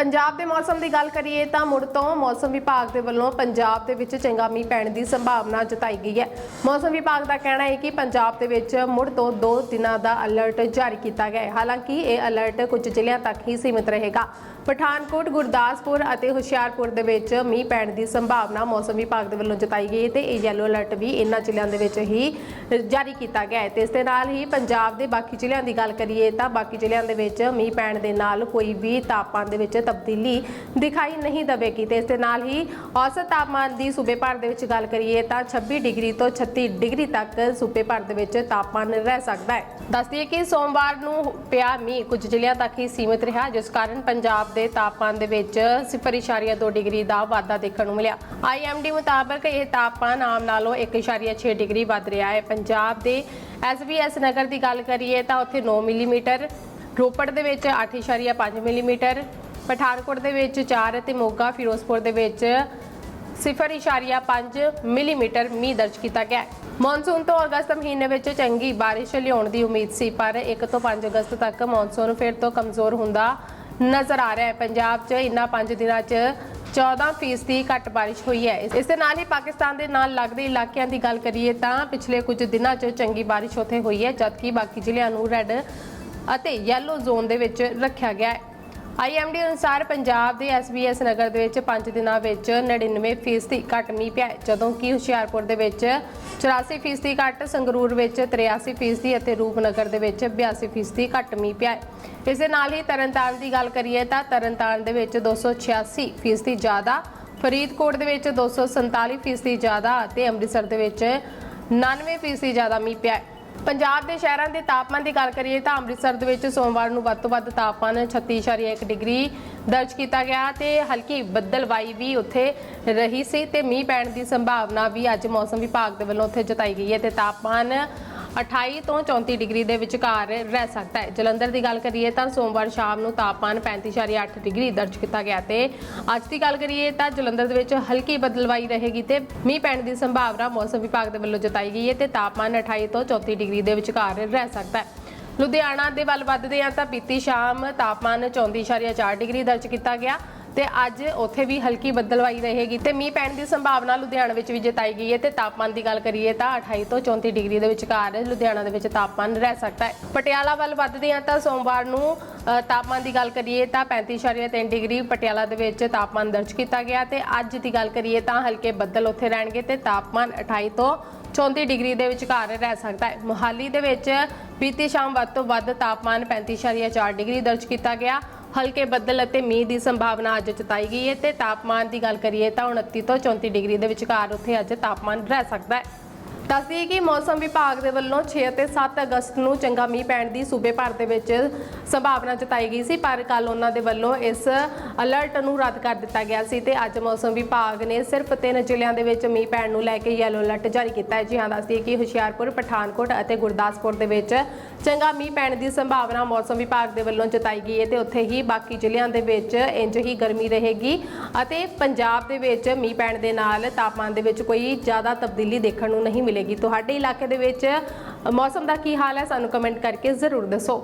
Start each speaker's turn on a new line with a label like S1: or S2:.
S1: ਪੰਜਾਬ ਦੇ ਮੌਸਮ ਦੀ ਗੱਲ ਕਰੀਏ ਤਾਂ ਮੁੜ ਤੋਂ ਮੌਸਮ ਵਿਭਾਗ ਦੇ ਵੱਲੋਂ ਪੰਜਾਬ ਦੇ ਵਿੱਚ ਚੰਗਾ ਮੀਂਹ ਪੈਣ ਦੀ ਸੰਭਾਵਨਾ ਜਤਾਈ ਗਈ ਹੈ। ਮੌਸਮ ਵਿਭਾਗ ਦਾ ਕਹਿਣਾ ਹੈ ਕਿ ਪੰਜਾਬ ਦੇ ਵਿੱਚ ਮੁੜ ਤੋਂ 2 ਦਿਨਾਂ ਦਾ ਅਲਰਟ ਜਾਰੀ ਕੀਤਾ ਗਿਆ ਹੈ। ਹਾਲਾਂਕਿ ਇਹ ਅਲਰਟ ਕੁਝ ਜ਼ਿਲ੍ਹਿਆਂ ਤੱਕ ਹੀ ਸੀਮਿਤ ਰਹੇਗਾ। ਪਠਾਨਕੋਟ, ਗੁਰਦਾਸਪੁਰ ਅਤੇ ਹੁਸ਼ਿਆਰਪੁਰ ਦੇ ਵਿੱਚ ਮੀਂਹ ਪੈਣ ਦੀ ਸੰਭਾਵਨਾ ਮੌਸਮ ਵਿਭਾਗ ਦੇ ਵੱਲੋਂ ਜਤਾਈ ਗਈ ਹੈ ਤੇ ਇਹ ਯੈਲੋ ਅਲਰਟ ਵੀ ਇਹਨਾਂ ਜ਼ਿਲ੍ਹਿਆਂ ਦੇ ਵਿੱਚ ਹੀ ਜਾਰੀ ਕੀਤਾ ਗਿਆ ਹੈ। ਤੇ ਇਸ ਦੇ ਨਾਲ ਹੀ ਪੰਜਾਬ ਦੇ ਬਾਕੀ ਜ਼ਿਲ੍ਹਿਆਂ ਦੀ ਗੱਲ ਕਰੀਏ ਤਾਂ ਬਾਕੀ ਜ਼ਿਲ੍ਹਿਆਂ ਦੇ ਵਿੱਚ ਮੀਂਹ ਪੈਣ ਦੇ ਨਾਲ ਕੋਈ ਵੀ ਤਾਪਮਾਨ ਦੇ ਵਿੱਚ ਤਬਦੀਲੀ ਦਿਖਾਈ ਨਹੀਂ ਦੇਵੇਗੀ ਤੇ ਇਸ ਦੇ ਨਾਲ ਹੀ ਔਸਤ ਤਾਪਮਾਨ ਦੀ ਸੂਬੇ ਭਰ ਦੇ ਵਿੱਚ ਗੱਲ ਕਰੀਏ ਤਾਂ 26 ਡਿਗਰੀ ਤੋਂ 36 ਡਿਗਰੀ ਤੱਕ ਸੂਬੇ ਭਰ ਦੇ ਵਿੱਚ ਤਾਪਮਾਨ ਰਹਿ ਸਕਦਾ ਹੈ। ਦੱਸ ਦਈਏ ਕਿ ਸੋਮਵਾਰ ਨੂੰ ਪਿਆ ਮੀਂਹ ਕੁਝ ਜ਼ਿਲ੍ਹਿਆਂ ਤੱਕ ਹੀ ਸੀਮਿਤ ਰਿਹਾ, ਜਿਸ ਕਾਰਨ ਪੰਜਾਬ ਦੇ ਤਾਪਮਾਨ ਦੇ ਵਿੱਚ 0.2 ਡਿਗਰੀ ਦਾ ਵਾਧਾ ਦੇਖਣ ਨੂੰ ਮਿਲਿਆ। ਆਈਐਮਡੀ ਮੁਤਾਬਕ ਇਹ ਤਾਪਮਾਨ ਆਮ ਨਾਲੋਂ 1.6 ਡਿਗਰੀ ਵੱਧ ਰਿਹਾ ਹੈ। ਪੰਜਾਬ ਦੇ ਐਸਬੀਐਸ ਨਗਰ ਦੀ ਗੱਲ ਕਰੀਏ ਤਾਂ ਉੱਥੇ 9 ਮਿਲੀਮੀਟਰ, ਰੋਪੜ ਦੇ ਵਿੱਚ 8.5 ਮਿਲੀਮੀਟਰ ਪਠਾਨਕੋਟ ਦੇ ਵਿੱਚ 4 ਅਤੇ ਮੋਗਾ, ਫਿਰੋਜ਼ਪੁਰ ਦੇ ਵਿੱਚ 0.5 ਮਿਲੀਮੀਟਰ ਮੀਂਹ ਦਰਜ ਕੀਤਾ ਗਿਆ ਮੌਨਸੂਨ ਤੋਂ ਅਗਸਤ ਮਹੀਨੇ ਵਿੱਚ ਚੰਗੀ ਬਾਰਿਸ਼ ਲਿਆਉਣ ਦੀ ਉਮੀਦ ਸੀ, ਪਰ 1 ਤੋਂ 5 ਅਗਸਤ ਤੱਕ ਮੌਨਸੂਨ ਫਿਰ ਤੋਂ ਕਮਜ਼ੋਰ ਹੁੰਦਾ ਨਜ਼ਰ ਆ ਰਿਹਾ ਹੈ। ਪੰਜਾਬ 'ਚ ਇਨ੍ਹਾਂ 5 ਦਿਨਾਂ 'ਚ 14 ਫੀਸਦੀ ਘੱਟ ਬਾਰਿਸ਼ ਹੋਈ ਹੈ। ਇਸ ਦੇ ਨਾਲ ਹੀ ਪਾਕਿਸਤਾਨ ਦੇ ਨਾਲ ਲੱਗਦੇ ਇਲਾਕਿਆਂ ਦੀ ਗੱਲ ਕਰੀਏ ਤਾਂ ਪਿਛਲੇ ਕੁਝ ਦਿਨਾਂ 'ਚ ਚੰਗੀ ਬਾਰਿਸ਼ ਉੱਥੇ ਹੋਈ ਹੈ, ਜਦਕਿ ਬਾਕੀ ਜ਼ਿਲ੍ਹਿਆਂ ਨੂੰ ਰੈੱਡ ਅਤੇ ਯੈਲੋ ਜ਼ੋਨ ਦੇ ਵਿੱਚ ਰੱਖਿਆ ਗਿਆ ਹੈ। ਆਈਐਮਡੀ ਅਨੁਸਾਰ ਪੰਜਾਬ ਦੇ ਐਸਬੀਐਸ ਨਗਰ ਦੇ ਵਿੱਚ 5 ਦਿਨਾਂ ਵਿੱਚ 99% ਫੀਸਦੀ ਘੱਟ ਮੀਂਹ ਪਿਆ ਹੈ, ਜਦੋਂ ਕਿ ਹੁਸ਼ਿਆਰਪੁਰ ਦੇ ਵਿੱਚ 84% ਫੀਸਦੀ ਘੱਟ ਸੰਗਰੂਰ ਵਿੱਚ 83% ਫੀਸਦੀ ਅਤੇ ਰੂਪਨਗਰ ਦੇ ਵਿੱਚ 82% ਫੀਸਦੀ ਘੱਟ ਮੀਂਹ ਪਿਆ ਹੈ। ਇਸ ਦੇ ਨਾਲ ਹੀ ਤਰਨਤਾਰਨ ਦੀ ਗੱਲ ਕਰੀਏ ਤਾਂ ਤਰਨਤਾਰਨ ਦੇ ਵਿੱਚ 286 ਫੀਸਦੀ ਜ਼ਿਆਦਾ ਫਰੀਦਕੋਟ ਦੇ ਵਿੱਚ 247 ਫੀਸਦੀ ਜ਼ਿਆਦਾ ਅਤੇ ਅੰਮ੍ਰਿਤਸਰ ਦੇ ਵਿੱਚ 99 ਫੀਸਦੀ ਜ਼ਿਆਦਾ ਮੀਂਹ ਪਿਆ ਪੰਜਾਬ ਦੇ ਸ਼ਹਿਰਾਂ ਦੇ ਤਾਪਮਾਨ ਦੀ ਗੱਲ ਕਰੀਏ ਤਾਂ ਅੰਮ੍ਰਿਤਸਰ ਦੇ ਵਿੱਚ ਸੋਮਵਾਰ ਨੂੰ ਵੱਧ ਤੋਂ ਵੱਧ ਤਾਪਮਾਨ 36.1 ਡਿਗਰੀ ਦਰਜ ਕੀਤਾ ਗਿਆ ਤੇ ਹਲਕੀ ਬੱਦਲਵਾਈ ਵੀ ਉੱਥੇ ਰਹੀ ਸੀ ਤੇ ਮੀਂਹ ਪੈਣ ਦੀ ਸੰਭਾਵਨਾ ਵੀ ਅੱਜ ਮੌਸਮ ਵਿਭਾਗ ਦੇ ਵੱਲੋਂ ਉੱਥੇ ਜਤਾਈ ਗਈ ਹੈ ਤੇ ਤਾਪਮਾਨ 28 ਤੋਂ 34 ਡਿਗਰੀ ਦੇ ਵਿਚਕਾਰ ਰਹਿ ਸਕਦਾ ਹੈ। ਜਲੰਧਰ ਦੀ ਗੱਲ ਕਰੀਏ ਤਾਂ ਸੋਮਵਾਰ ਸ਼ਾਮ ਨੂੰ ਤਾਪਮਾਨ 35.8 ਡਿਗਰੀ ਦਰਜ ਕੀਤਾ ਗਿਆ ਤੇ ਅੱਜ ਦੀ ਗੱਲ ਕਰੀਏ ਤਾਂ ਜਲੰਧਰ ਦੇ ਵਿੱਚ ਹਲਕੀ ਬਦਲਵਾਈ ਰਹੇਗੀ ਤੇ ਮੀਂਹ ਪੈਣ ਦੀ ਸੰਭਾਵਨਾ ਮੌਸਮ ਵਿਭਾਗ ਦੇ ਵੱਲੋਂ ਜਤਾਈ ਗਈ ਹੈ ਤੇ ਤਾਪਮਾਨ 28 ਤੋਂ 34 ਡਿਗਰੀ ਦੇ ਵਿਚਕਾਰ ਰਹਿ ਸਕਦਾ ਹੈ। ਲੁਧਿਆਣਾ ਦੇ ਵੱਲ ਵੱਧਦੇ ਆ ਤਾਂ ਬੀਤੀ ਸ਼ਾਮ ਤਾਪਮਾਨ 34.4 ਡਿਗਰੀ ਦਰਜ ਕੀਤਾ ਗਿਆ। ਤੇ ਅੱਜ ਉੱਥੇ ਵੀ ਹਲਕੀ ਬੱਦਲਵਾਈ ਰਹੇਗੀ ਤੇ ਮੀਂਹ ਪੈਣ ਦੀ ਸੰਭਾਵਨਾ ਲੁਧਿਆਣਾ ਵਿੱਚ ਵੀ ਜਤਾਈ ਗਈ ਹੈ ਤੇ ਤਾਪਮਾਨ ਦੀ ਗੱਲ ਕਰੀਏ ਤਾਂ 28 ਤੋਂ 34 ਡਿਗਰੀ ਦੇ ਵਿਚਕਾਰ ਲੁਧਿਆਣਾ ਦੇ ਵਿੱਚ ਤਾਪਮਾਨ ਰਹਿ ਸਕਦਾ ਹੈ। ਪਟਿਆਲਾ ਵੱਲ ਵੱਧਦੇ ਹਾਂ ਤਾਂ ਸੋਮਵਾਰ ਨੂੰ ਤਾਪਮਾਨ ਦੀ ਗੱਲ ਕਰੀਏ ਤਾਂ 35.3 ਡਿਗਰੀ ਪਟਿਆਲਾ ਦੇ ਵਿੱਚ ਤਾਪਮਾਨ ਦਰਜ ਕੀਤਾ ਗਿਆ ਤੇ ਅੱਜ ਦੀ ਗੱਲ ਕਰੀਏ ਤਾਂ ਹਲਕੇ ਬੱਦਲ ਉੱਥੇ ਰਹਿਣਗੇ ਤੇ ਤਾਪਮਾਨ 28 ਤੋਂ 34 ਡਿਗਰੀ ਦੇ ਵਿਚਕਾਰ ਰਹਿ ਸਕਦਾ ਹੈ। ਮੁਹਾਲੀ ਦੇ ਵਿੱਚ ਬੀਤੀ ਸ਼ਾਮ ਵੱਧ ਤੋਂ ਵੱਧ ਤਾਪਮਾਨ 35.4 ਡਿਗਰੀ ਦਰਜ ਕੀਤਾ ਗਿਆ। ਹਲਕੇ ਬੱਦਲ ਅਤੇ ਮੀਂਹ ਦੀ ਸੰਭਾਵਨਾ ਅੱਜ ਜਤਾਈ ਗਈ ਹੈ ਤੇ ਤਾਪਮਾਨ ਦੀ ਗੱਲ ਕਰੀਏ ਤਾਂ 29 ਤੋਂ 34 ਡਿਗਰੀ ਦੇ ਵਿਚਕਾਰ ਉੱਥੇ ਅੱਜ ਤਾਪਮਾਨ ਰਹਿ ਸਕਦਾ ਹੈ। ਦੱਸਦੀ ਕਿ ਮੌਸਮ ਵਿਭਾਗ ਦੇ ਵੱਲੋਂ 6 ਅਤੇ 7 ਅਗਸਤ ਨੂੰ ਚੰਗਾ ਮੀਂਹ ਪੈਣ ਦੀ ਸੂਬੇ ਭਰ ਦੇ ਵਿੱਚ ਸੰਭਾਵਨਾ ਜਤਾਈ ਗਈ ਸੀ, ਪਰ ਕੱਲ ਉਹਨਾਂ ਦੇ ਵੱਲੋਂ ਇਸ ਅਲਰਟ ਨੂੰ ਰੱਦ ਕਰ ਦਿੱਤਾ ਗਿਆ ਸੀ ਤੇ ਅੱਜ ਮੌਸਮ ਵਿਭਾਗ ਨੇ ਸਿਰਫ ਤਿੰਨ ਜ਼ਿਲ੍ਹਿਆਂ ਦੇ ਵਿੱਚ ਮੀਂਹ ਪੈਣ ਨੂੰ ਲੈ ਕੇ ਯੈਲੋ ਅਲਰਟ ਜਾਰੀ ਕੀਤਾ ਹੈ। ਜੀ ਹਾਂ, ਦੱਸਦੀ ਕਿ ਹੁਸ਼ਿਆਰਪੁਰ, ਪਠਾਨਕੋਟ ਅਤੇ ਗੁਰਦਾਸਪੁਰ ਦੇ ਵਿੱਚ ਚੰਗਾ ਮੀਂਹ ਪੈਣ ਦੀ ਸੰਭਾਵਨਾ ਮੌਸਮ ਵਿਭਾਗ ਦੇ ਵੱਲੋਂ ਜਤਾਈ ਗਈ ਹੈ ਤੇ ਉੱਥੇ ਹੀ ਬਾਕੀ ਜ਼ਿਲ੍ਹਿਆਂ ਦੇ ਵਿੱਚ ਇੰਜ ਹੀ ਗਰਮੀ ਰਹੇਗੀ ਅਤੇ ਪੰਜਾਬ ਦੇ ਵਿੱਚ ਮੀਂਹ ਪੈਣ ਦੇ ਨਾਲ ਤਾਪਮਾਨ ਦੇ ਵਿੱਚ ਕੋਈ ਜ਼ਿਆਦਾ ਤਬਦੀਲੀ ਦੇਖਣ ਨੂੰ ਨਹੀਂ ਮਿਲੇਗੀ। ਤੁਹਾਡੇ ਇਲਾਕੇ ਦੇ ਵਿੱਚ ਮੌਸਮ ਦਾ ਕੀ ਹਾਲ ਹੈ? ਸਾਨੂੰ ਕਮੈਂਟ ਕਰਕੇ ਜ਼ਰੂਰ ਦੱਸੋ।